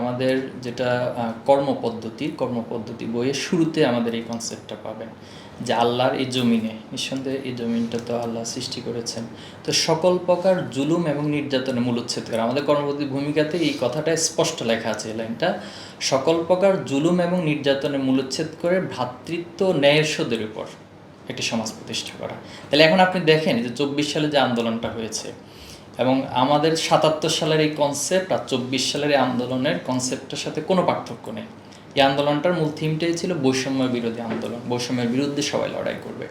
আমাদের যেটা কর্মপদ্ধতি কর্মপদ্ধতি বইয়ের শুরুতে আমাদের এই কনসেপ্টটা পাবেন যে আল্লাহর এই জমিনে, নিঃসন্দেহে এই জমিনটা তো আল্লাহ সৃষ্টি করেছেন। তো সকল প্রকার জুলুম এবং নির্যাতনে মূলোচ্ছেদ করে আমাদের কর্মপদ্ধতি ভূমিকাতে এই কথাটা স্পষ্ট লেখা আছে এই লাইনটা। সকল প্রকার জুলুম এবং নির্যাতনে মূলোচ্ছেদ করে ভ্রাতৃত্ব ন্যায়ের সোদের উপর একটি সমাজ প্রতিষ্ঠা করা। তাহলে এখন আপনি দেখেন যে চব্বিশ সালে যে আন্দোলনটা হয়েছে এবং আমাদের সাতাত্তর সালের এই কনসেপ্ট আর চব্বিশ সালের এই আন্দোলনের কনসেপ্টের সাথে কোনো পার্থক্য নেই। এই আন্দোলনটার মূল থিমটাই ছিল বৈষম্য বিরোধী আন্দোলন। বৈষম্যের বিরুদ্ধে সবাই লড়াই করবে।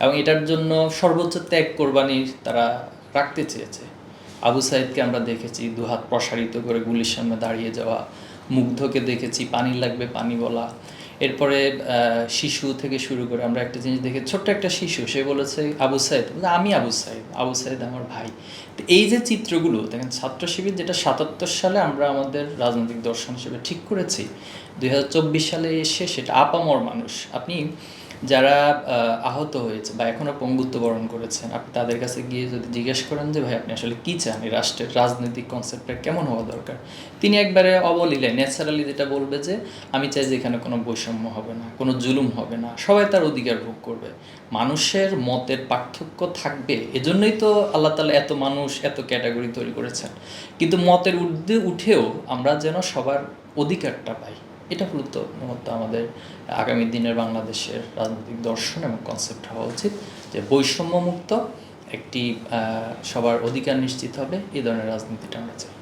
এবং এটার জন্য সর্বোচ্চ ত্যাগ কোরবানি তারা রাখতে চেয়েছে। আবু সাইদকে আমরা দেখেছি, দুহাত প্রসারিত করে গুলির সামনে দাঁড়িয়ে যাওয়া, মুগ্ধকে দেখেছি, পানি লাগবে পানি বলা। এরপরে শিশু থেকে শুরু করে আমরা একটা জিনিস দেখে, ছোট্ট একটা শিশু, সে বলেছে, আবু সাহেব আমি আবু সাহেব আবু সাহেব আমার ভাই। তো এই যে চিত্রগুলো, দেখেন, ছাত্র শিবির যেটা সাতাত্তর সালে আমরা আমাদের রাজনৈতিক দর্শন হিসেবে ঠিক করেছি, দুই হাজার চব্বিশ সালে এসে সেটা আপামর মানুষ। আপনি যারা আহ, আহত হয়েছে বা এখনও পঙ্গুত্ব বরণ করেছেন আপনি তাদের কাছে গিয়ে যদি জিজ্ঞেস করেন যে ভাই আপনি আসলে কী চান? এই রাষ্ট্রের রাজনৈতিক কনসেপ্টটা কেমন হওয়া দরকার? তিনি একবারে অবলীলায় ন্যাচারালি যেটা বলবে যে আমি চাই যে এখানে কোনো বৈষম্য হবে না কোনো জুলুম হবে না। সবাই তার অধিকার ভোগ করবে। মানুষের মতের পার্থক্য থাকবে। এজন্যই তো আল্লাহ তালা এত মানুষ এত ক্যাটাগরি তৈরি করেছেন। কিন্তু মতের ঊর্ধ্বে উঠেও আমরা যেন সবার অধিকারটা পাই। এটা মূলত আমাদের আগামী দিনের বাংলাদেশের রাজনৈতিক দর্শন এবং কনসেপ্ট হওয়া উচিত যে বৈষম্যমুক্ত একটি সবার অধিকার নিশ্চিত হবে, এই ধরনের রাজনীতিটা আমরা চাই।